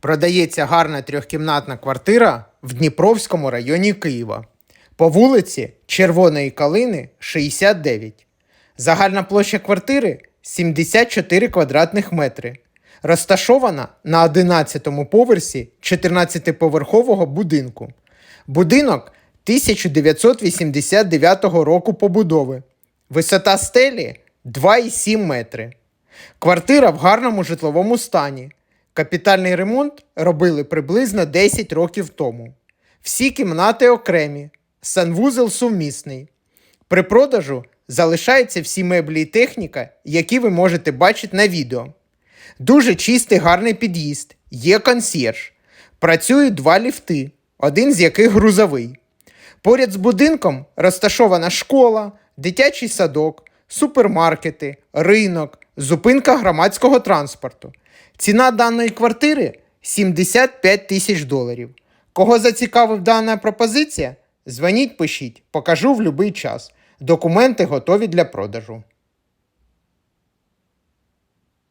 Продається гарна трьохкімнатна квартира в Дніпровському районі Києва по вулиці Червоної Калини, 69. Загальна площа квартири 74 квадратних метри. Розташована на 11-му поверсі 14-поверхового будинку. Будинок 1989 року побудови. Висота стелі 2,7 метри. Квартира в гарному житловому стані. Капітальний ремонт робили приблизно 10 років тому. Всі кімнати окремі, санвузел сумісний. При продажу залишаються всі меблі і техніка, які ви можете бачити на відео. Дуже чистий гарний під'їзд, є консьєрж. Працюють два ліфти, один з яких грузовий. Поряд з будинком розташована школа, дитячий садок, супермаркети, ринок, зупинка громадського транспорту. Ціна даної квартири 75 тисяч доларів. Кого зацікавив дана пропозиція? Дзвоніть, пишіть, покажу в будь-який час. Документи готові для продажу.